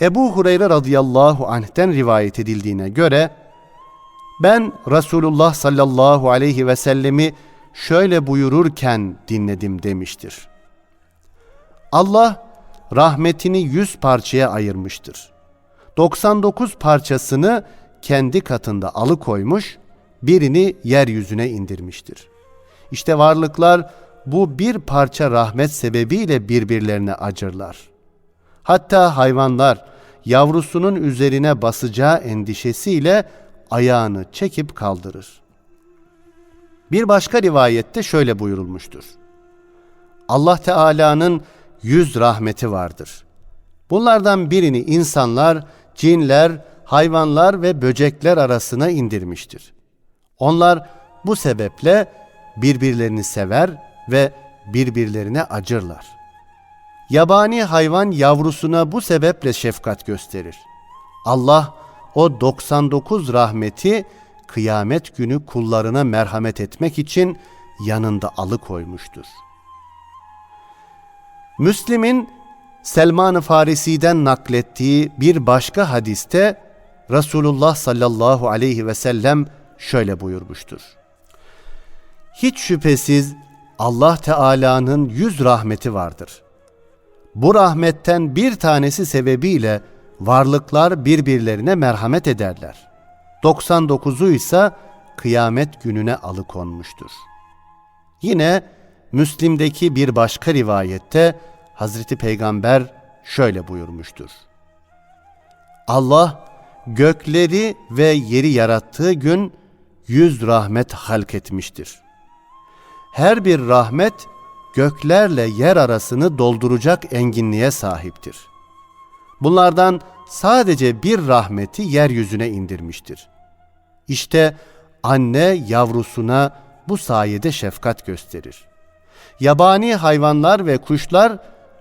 Ebu Hureyre radıyallahu anh'ten rivayet edildiğine göre ben Resulullah sallallahu aleyhi ve sellemi şöyle buyururken dinledim demiştir. Allah rahmetini yüz parçaya ayırmıştır. 99 parçasını kendi katında alıkoymuş, birini yeryüzüne indirmiştir. İşte varlıklar bu bir parça rahmet sebebiyle birbirlerine acırlar. Hatta hayvanlar yavrusunun üzerine basacağı endişesiyle ayağını çekip kaldırır. Bir başka rivayette şöyle buyurulmuştur. Allah Teala'nın yüz rahmeti vardır. Bunlardan birini insanlar, cinler, hayvanlar ve böcekler arasına indirmiştir. Onlar bu sebeple birbirlerini sever ve birbirlerine acırlar. Yabani hayvan yavrusuna bu sebeple şefkat gösterir. Allah o 99 rahmeti kıyamet günü kullarına merhamet etmek için yanında alıkoymuştur. Müslim'in Selman-ı Farisi'den naklettiği bir başka hadiste Resulullah sallallahu aleyhi ve sellem şöyle buyurmuştur. Hiç şüphesiz Allah Teala'nın yüz rahmeti vardır. Bu rahmetten bir tanesi sebebiyle varlıklar birbirlerine merhamet ederler. 99'u ise kıyamet gününe alıkonmuştur. Yine Müslim'deki bir başka rivayette Hazreti Peygamber şöyle buyurmuştur. Allah gökleri ve yeri yarattığı gün yüz rahmet halk etmiştir. Her bir rahmet göklerle yer arasını dolduracak enginliğe sahiptir. Bunlardan sadece bir rahmeti yeryüzüne indirmiştir. İşte anne yavrusuna bu sayede şefkat gösterir. Yabani hayvanlar ve kuşlar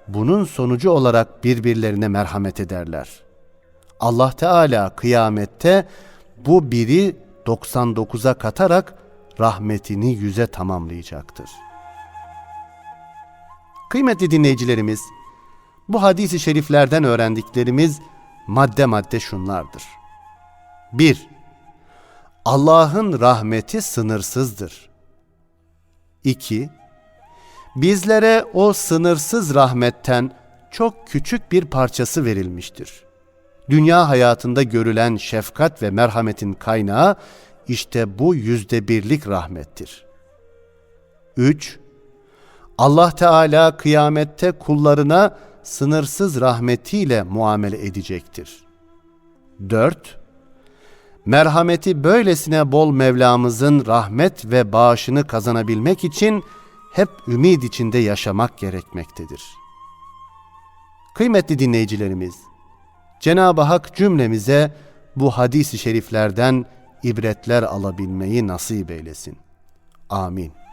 bunun sonucu olarak birbirlerine merhamet ederler. Allah Teala kıyamette bu biri 99'a katarak rahmetini yüze tamamlayacaktır. Kıymetli dinleyicilerimiz, bu hadisi şeriflerden öğrendiklerimiz madde madde şunlardır. 1. Allah'ın rahmeti sınırsızdır. 2. Bizlere o sınırsız rahmetten çok küçük bir parçası verilmiştir. Dünya hayatında görülen şefkat ve merhametin kaynağı işte bu yüzde birlik rahmettir. 3. Allah Teala kıyamette kullarına sınırsız rahmetiyle muamele edecektir. 4. Merhameti böylesine bol Mevlamızın rahmet ve bağışını kazanabilmek için hep ümid içinde yaşamak gerekmektedir. Kıymetli dinleyicilerimiz, Cenab-ı Hak cümlemize bu hadis-i şeriflerden ibretler alabilmeyi nasip eylesin. Amin.